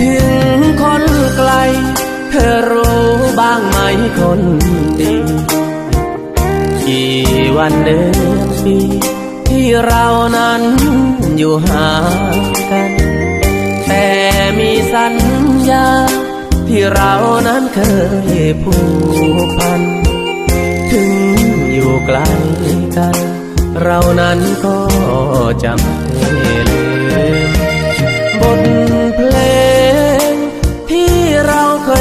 ถึงคนไกล เธอรู้บ้างไหมคนดีกี่วันเดือนปีที่เรานั้นอยู่หากัน แต่มีสัญญา ที่เรานั้นเคยผูกพัน ถึงอยู่ไกลกัน เรานั้นก็จะไม่ลื